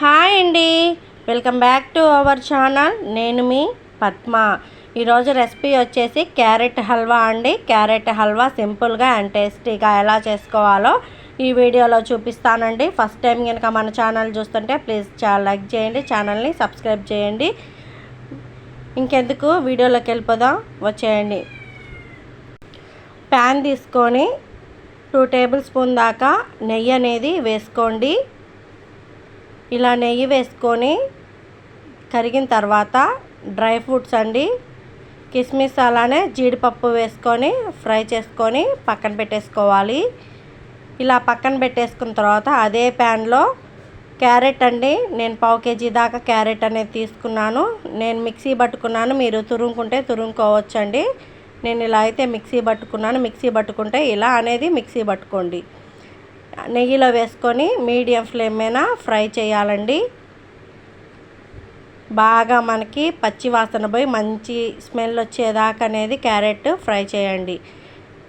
Hi అండి. Welcome back to our channel. నేను మీ పద్మ. ఈరోజు రెసిపీ వచ్చేసి క్యారెట్ హల్వా అండి. క్యారెట్ హల్వా సింపుల్గా అండ్ టేస్టీగా ఎలా చేసుకోవాలో ఈ వీడియోలో చూపిస్తానండి. ఫస్ట్ టైం కనుక మన ఛానల్ చూస్తుంటే ప్లీజ్ చాలా లైక్ చేయండి. ఛానల్ని సబ్స్క్రైబ్ చేయండి. ఇంకెందుకు? వీడియోలోకి వెళ్ళిపోదాం. వచ్చేయండి. ప్యాన్ తీసుకొని టూ టేబుల్ స్పూన్ దాకా నెయ్యి అనేది వేసుకోండి. ఇలా నెయ్యి వేసుకొని కరిగిన తర్వాత డ్రై ఫ్రూట్స్ అండి. కిస్మిస్ అలానే జీడిపప్పు వేసుకొని ఫ్రై చేసుకొని పక్కన పెట్టేసుకోవాలి. ఇలా పక్కన పెట్టేసుకున్న తర్వాత అదే ప్యాన్లో క్యారెట్ అండి. నేను పావు కేజీ దాకా క్యారెట్ అనేది తీసుకున్నాను. నేను మిక్సీ పట్టుకున్నాను. మీరు తురుముకుంటే తురుముకోవచ్చండి. నేను ఇలా అయితే మిక్సీ పట్టుకున్నాను. మిక్సీ పట్టుకుంటే ఇలా అనేది మిక్సీ పట్టుకోండి. నెయ్యిలో వేసుకొని మీడియం ఫ్లేమ్ మీద ఫ్రై చేయాలండి. బాగా మనకి పచ్చి వాసన పోయి మంచి స్మెల్ వచ్చేదాకా అనేది క్యారెట్ ఫ్రై చేయండి.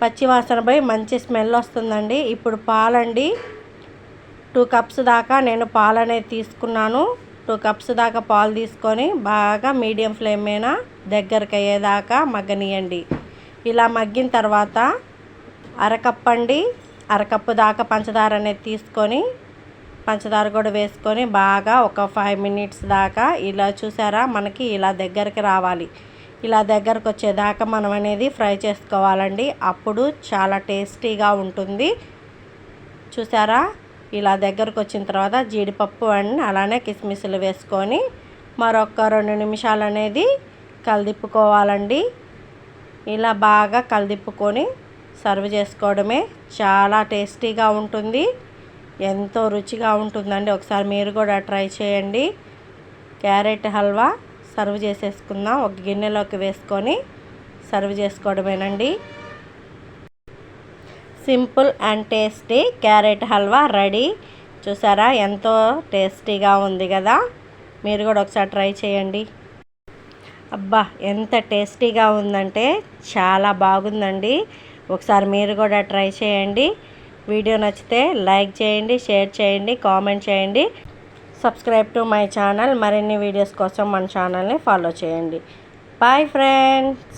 పచ్చి వాసన పోయి మంచి స్మెల్ వస్తుందండి. ఇప్పుడు పాలండి. టూ కప్స్ దాకా నేను పాలు అనేది తీసుకున్నాను. టూ కప్స్ దాకా పాలు తీసుకొని బాగా మీడియం ఫ్లేమ్ మీద దగ్గరికి అయ్యేదాకా మగ్గనియండి. ఇలా మగ్గిన తర్వాత అరకప్పండి. అరకప్పు దాకా పంచదార అనేది తీసుకొని పంచదార కూడా వేసుకొని బాగా ఒక ఫైవ్ మినిట్స్ దాకా ఇలా చూసారా? మనకి ఇలా దగ్గరికి రావాలి. ఇలా దగ్గరకు వచ్చేదాకా మనం అనేది ఫ్రై చేసుకోవాలండి. అప్పుడు చాలా టేస్టీగా ఉంటుంది. చూసారా? ఇలా దగ్గరకు వచ్చిన తర్వాత జీడిపప్పు అండ్ అలానే కిస్మిస్లు వేసుకొని మరొక రెండు నిమిషాలు అనేది కలిదిప్పుకోవాలండి. ఇలా బాగా కలిదిప్పుకొని సర్వ్ చేసుకోవడమే చాలా టేస్టీగా ఉంటుంది. ఎంతో రుచిగా ఉంటుందండి. ఒకసారి మీరు కూడా ట్రై చేయండి. క్యారెట్ హల్వా సర్వ్ చేసేసుకుందాం. ఒక గిన్నెలోకి వేసుకొని serve చేసుకోవడమేనండి. Simple and tasty carrot halwa ready. చూసారా? ఎంతో టేస్టీగా ఉంది కదా? మీరు కూడా ఒకసారి ట్రై చేయండి. అబ్బా! ఎంత టేస్టీగా ఉందంటే చాలా బాగుందండి. ఒకసారి మీరు కూడా ట్రై చేయండి. వీడియో నచ్చితే లైక్ చేయండి షేర్ చేయండి కామెంట్ చేయండి. Subscribe to my channel. మరిన్ని వీడియోస్ కోసం మన ఛానల్ని ఫాలో చేయండి. Bye friends.